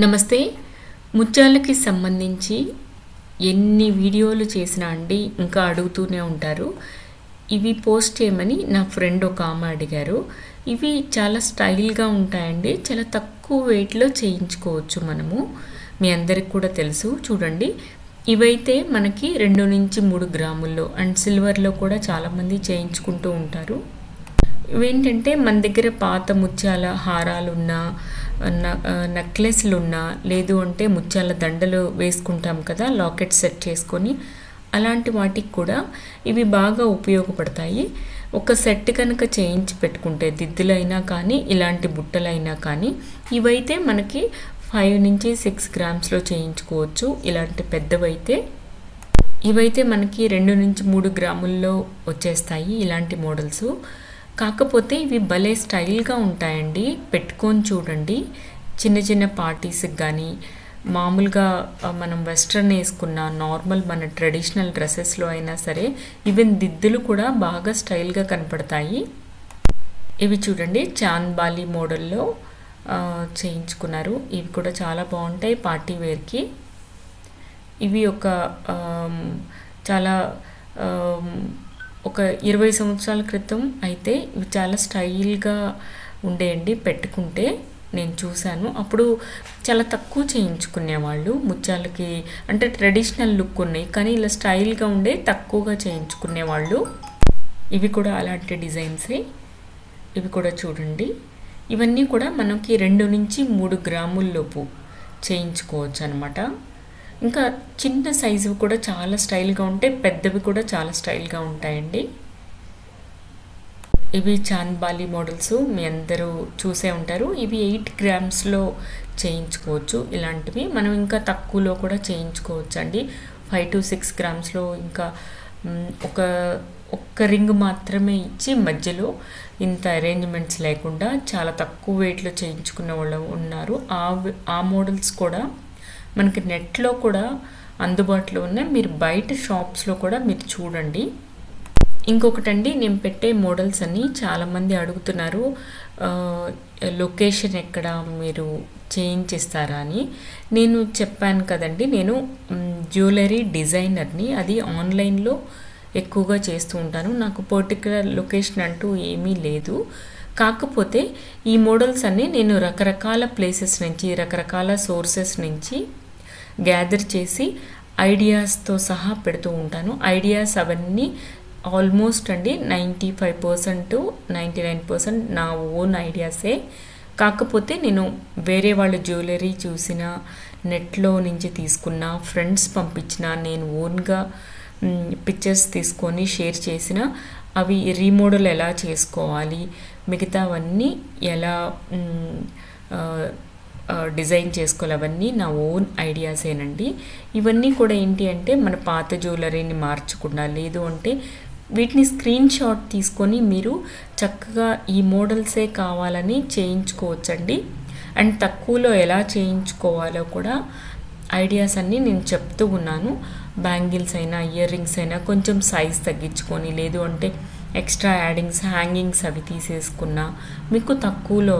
నమస్తే. ముత్యాలకి సంబంధించి ఎన్ని వీడియోలు చేసినా అండి ఇంకా అడుగుతూనే ఉంటారు. ఇవి పోస్ట్ చేయమని నా ఫ్రెండ్ ఒక ఆమె అడిగారు. ఇవి చాలా స్టైల్గా ఉంటాయండి. చాలా తక్కువ వెయిట్లో చేయించుకోవచ్చు మనము. మీ అందరికి కూడా తెలుసు. చూడండి. ఇవైతే మనకి రెండు నుంచి మూడు గ్రాముల్లో అండ్ సిల్వర్లో కూడా చాలామంది చేయించుకుంటూ ఉంటారు. ఇవేంటంటే మన దగ్గర పాత ముత్యాల హారాలు ఉన్నా నెక్లెస్లు ఉన్నా లేదు అంటే ముత్యాల దండలు వేసుకుంటాం కదా లాకెట్ సెట్ చేసుకొని అలాంటి వాటికి కూడా ఇవి బాగా ఉపయోగపడతాయి. ఒక సెట్ కనుక చేయించి పెట్టుకుంటే దిద్దులైనా కానీ ఇలాంటి బుట్టలైనా కానీ ఇవైతే మనకి ఫైవ్ నుంచి సిక్స్ గ్రామ్స్లో చేయించుకోవచ్చు. ఇలాంటి పెద్దవైతే ఇవైతే మనకి రెండు నుంచి మూడు గ్రాముల్లో వచ్చేస్తాయి ఇలాంటి మోడల్స్. కాకపోతే ఇవి భలే స్టైల్గా ఉంటాయండి. పెట్టుకొని చూడండి. చిన్న చిన్న పార్టీస్కి కానీ మామూలుగా మనం వెస్ట్రన్ వేసుకున్న నార్మల్ మన ట్రెడిషనల్ డ్రెస్సెస్లో అయినా సరే ఈవెన్ దిద్దులు కూడా బాగా స్టైల్గా కనపడతాయి. ఇవి చూడండి చాంద్ బాలి మోడల్లో చేయించుకున్నారు. ఇవి కూడా చాలా బాగుంటాయి పార్టీ వేర్కి. ఇవి ఒక చాలా ఒక ఇరవై సంవత్సరాల క్రితం అయితే ఇవి చాలా స్టైల్గా ఉండేయండి పెట్టుకుంటే నేను చూశాను. అప్పుడు చాలా తక్కువ చేయించుకునేవాళ్ళు ముత్యాలకి అంటే ట్రెడిషనల్ లుక్ ఉన్నాయి కానీ ఇలా స్టైల్గా ఉండే తక్కువగా చేయించుకునేవాళ్ళు. ఇవి కూడా అలాంటి డిజైన్సే. ఇవి కూడా చూడండి. ఇవన్నీ కూడా మనకి రెండు నుంచి మూడు గ్రాముల్లోపు చేయించుకోవచ్చు అనమాట ఇంకా చిన్న సైజు కూడా చాలా స్టైల్గా ఉంటాయి పెద్దవి కూడా చాలా స్టైల్గా ఉంటాయండి. ఇవి చాంద్బాలి మోడల్స్ మీ అందరూ చూసే ఉంటారు. ఇవి ఎయిట్ గ్రామ్స్లో చేయించుకోవచ్చు. ఇలాంటివి మనం ఇంకా తక్కువలో కూడా చేయించుకోవచ్చు అండి ఫైవ్ టు సిక్స్ గ్రామ్స్లో ఇంకా ఒక ఒక్క రింగ్ మాత్రమే ఇచ్చి మధ్యలో ఇంత అరేంజ్మెంట్స్ లేకుండా చాలా తక్కువ వెయిట్లో చేయించుకున్న వాళ్ళు ఉన్నారు. ఆ ఆ మోడల్స్ కూడా మనకి నెట్లో కూడా అందుబాటులో ఉన్నాయి మీరు బయట షాప్స్లో కూడా మీరు చూడండి. ఇంకొకటండి నేను పెట్టే మోడల్స్ అని చాలామంది అడుగుతున్నారు లొకేషన్ ఎక్కడ మీరు చేంజ్ చేస్తారా అని. నేను చెప్పాను కదండి నేను జ్యువెలరీ డిజైనర్ని అది ఆన్లైన్లో ఎక్కువగా చేస్తూ ఉంటాను. నాకు పర్టికులర్ లొకేషన్ అంటూ ఏమీ లేదు. కాకపోతే ఈ మోడల్స్ అన్నీ నేను రకరకాల ప్లేసెస్ నుంచి రకరకాల సోర్సెస్ నుంచి గ్యాదర్ చేసి ఐడియాస్తో సహా పెడుతూ ఉంటాను. ఐడియాస్ అవన్నీ ఆల్మోస్ట్ అండి ninety five percent ninety nine percent నా ఓన్ ఐడియాసే కాకపోతే నేను వేరే వాళ్ళ జ్యువెలరీ చూసిన నెట్లో నుంచి తీసుకున్న ఫ్రెండ్స్ పంపించిన నేను ఓన్గా పిక్చర్స్ తీసుకొని షేర్ చేసిన అవి రీమోడల్ ఎలా చేసుకోవాలి మిగతావన్నీ ఎలా డిజైన్ చేసుకోవాలి అవన్నీ నా ఓన్ ఐడియాసేనండి. ఇవన్నీ కూడా ఏంటి అంటే మన పాత జ్యువెలరీని మార్చకుండా లేదు అంటే వీటిని స్క్రీన్ షాట్ తీసుకొని మీరు చక్కగా ఈ మోడల్సే కావాలని చేయించుకోవచ్చండి. అండ్ తక్కువలో ఎలా చేయించుకోవాలో కూడా ఐడియాస్ అన్నీ నేను చెప్తూ ఉన్నాను. బ్యాంగిల్స్ అయినా ఇయర్ రింగ్స్ అయినా కొంచెం సైజ్ తగ్గించుకొని లేదు అంటే ఎక్స్ట్రా యాడింగ్స్ హ్యాంగింగ్స్ అవి తీసేసుకున్నా మీకు తక్కువలో